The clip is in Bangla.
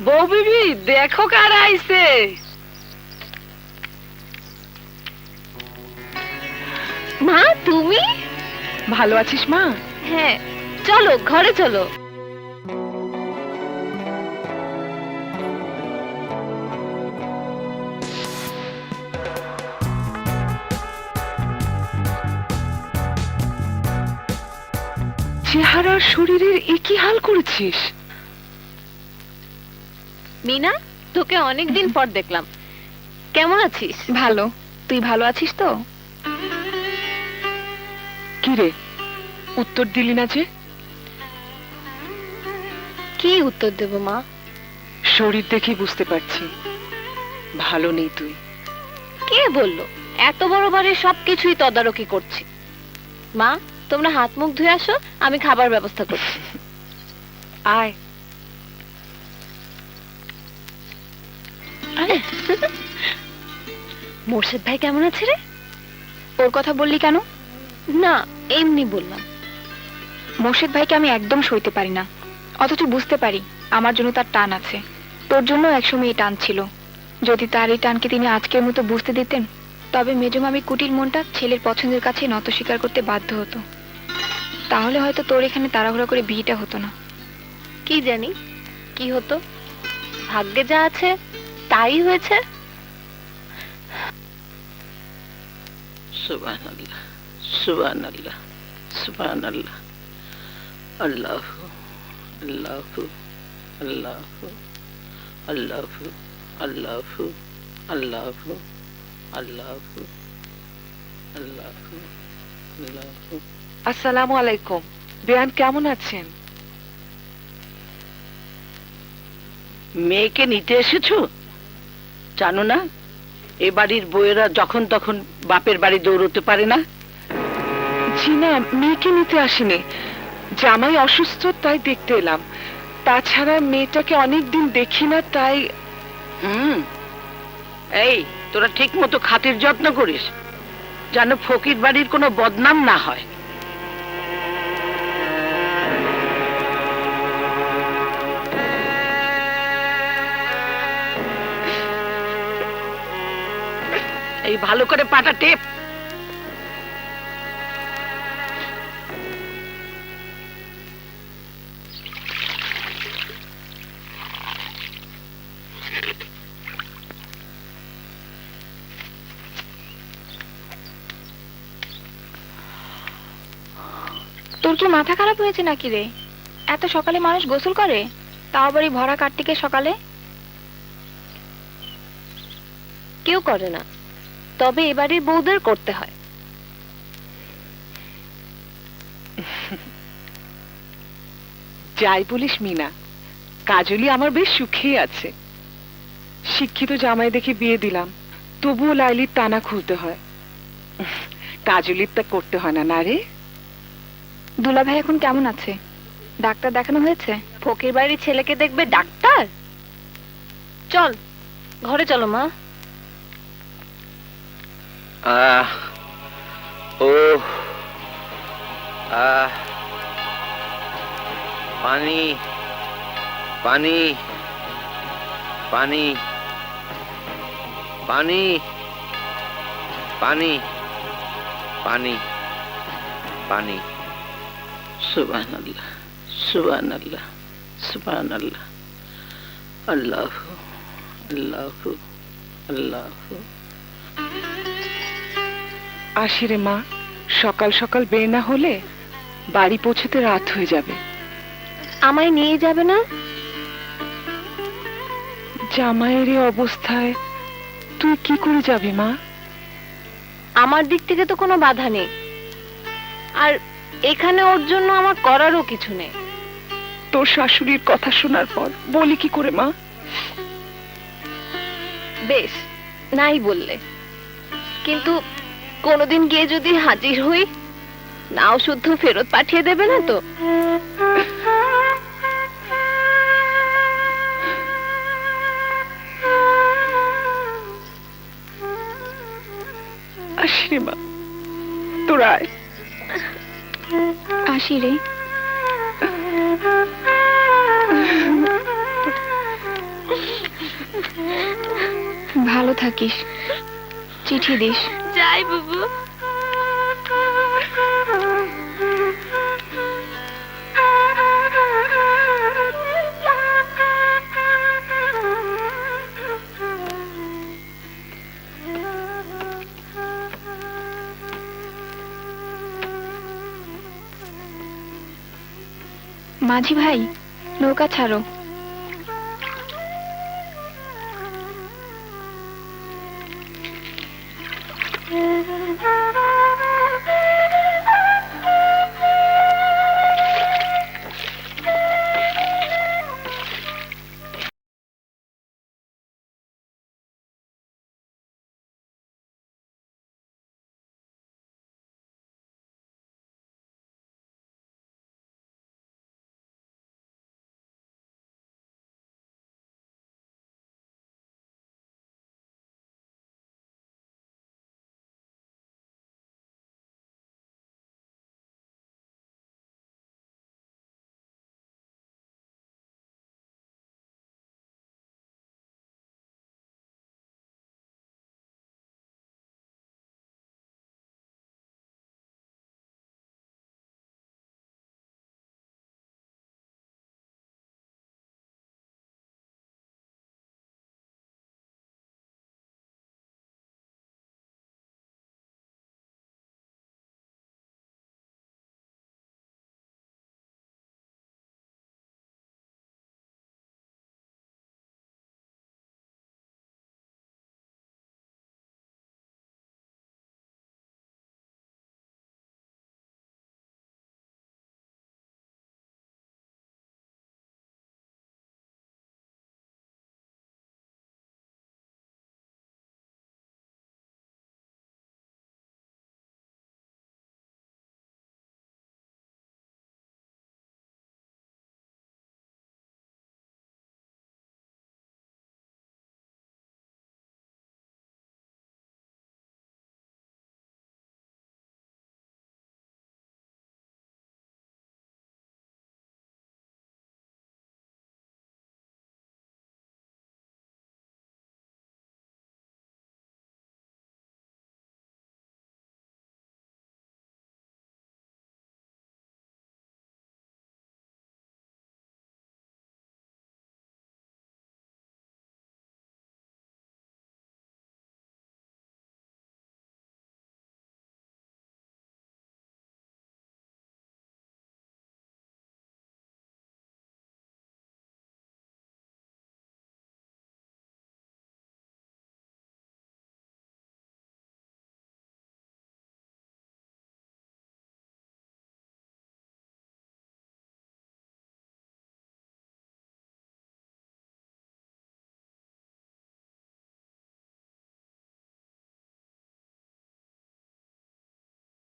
বউ বিবি দেখো কার আইছে। মা তুমি? ভালো আছিস মা? হ্যাঁ চলো ঘরে চলো। চেহারা শরীরের একই হাল করেছিস? মিনা তোকে অনেকদিন পর দেখলাম। কেমন আছিস? ভালো। তুই ভালো আছিস তো? কি রে? উত্তর দিলি না যে? কি উত্তর দেব মা? শরীর দেখেই বুঝতে পারছি। ভালো নেই তুই। কে বলল? এত বড় বাড়ির সবকিছুই তদারকি করছি। মা তোমরা হাত মুখ ধুয়ে আসো আমি খাবার ব্যবস্থা করছি। আয়। মোর্শেদ ভাই কেমন আছে রে? ওর কথা বললি কেন? না এমনি বললাম। মোর্শেদ ভাইকে আমি একদম সইতে পারি না। অথচ বুঝতে পারি আমার জন্য তার টান আছে। তোর জন্য একসময় এই টান ছিল। যদি তার এই টানকে তিনি আজকের মতো বুঝতে দিতেন তবে মেজমামি কুটির মনটা ছেলের পছন্দের কাছে নত স্বীকার করতে বাধ্য হতো। তাহলে হয়তো তোর এখানে তাড়াহুড়া করে বিয়েটা হতো না। কি জানি কি হতো? ভাগ্যে যা আছে তাই হয়েছে? আল্লাহ আল্লাহ আল্লাহ আল্লাহ আল্লাহ আল্লাহ আল্লাহ আল্লাহ আল্লাহ আল্লাহ আল্লাহ। আসসালামু আলাইকুম। বেয়ান কেমন আছেন? মেয়েকে নিতে এসেছ? জানো না এ বাড়ির বউয়েরা যখন তখন বাপের বাড়ি দৌড়তে পারে না? জি না মেয়েকে নিতে আসেনি। জামাই অসুস্থ তাই দেখতে এলাম। তাছাড়া মেয়েটাকে অনেকদিন দেখি না তাই হুম। এই তোরা ঠিক মতো খাতির যত্ন করিস যেন ফকির বাড়ির কোনো বদনাম না হয়। এই ভালো করে পাটা টেপ। তোর কি মাথা খারাপ হয়েছে নাকি রে? এত সকালে মানুষ গোসল করে? তাও আবার এই ভরা কার্তিকের সকালে? কেউ করে না। তবে এবারের বউদের করতে হয়। যাই বলিস মিনা কাজলি আমার বেশ সুখেই আছে। শিক্ষিত জামাই দেখে বিয়ে দিলাম তবুও লাইলির টানা খুলতে হয়। কাজলির তা করতে হয় না না রে? দুলা ভাই এখন কেমন আছে? ডাক্তার দেখানো হয়েছে? ফকির বাড়ির ছেলেকে দেখবে ডাক্তার? চল ঘরে চলো মা। আহ ও আহ পানি পানি পানি পানি পানি পানি পানি সুবহান আল্লাহ সুবহান আল্লাহ সুবহান আল্লাহ আল্লাহ আল্লাহ আল্লাহ আসি রে মা সকাল সকাল বের না হলে বাড়ি পৌঁছতে রাত হয়ে যাবে। আমায় নিয়ে যাবে না? জামাইয়ের এই অবস্থায় তুই কি করে যাবি মা? আমার দিক থেকে তো কোনো বাধা নেই। আর এখানে ওর জন্য আমার করারও কিছু নেই। তোর শাশুড়ির কথা শোনার পর বলি কি করে মা? বেশ নাই বললে। কিন্তু কোনোদিন গিয়ে যদি হাজির হই নাও শুদ্ধ ফেরত পাঠিয়ে দেবে না তো? আসি রে মা তোরা আয়। আসি রে। ভালো থাকিস চিঠি দিস। যাই বুবু মাঝি ভাই নৌকা ছাড়ো।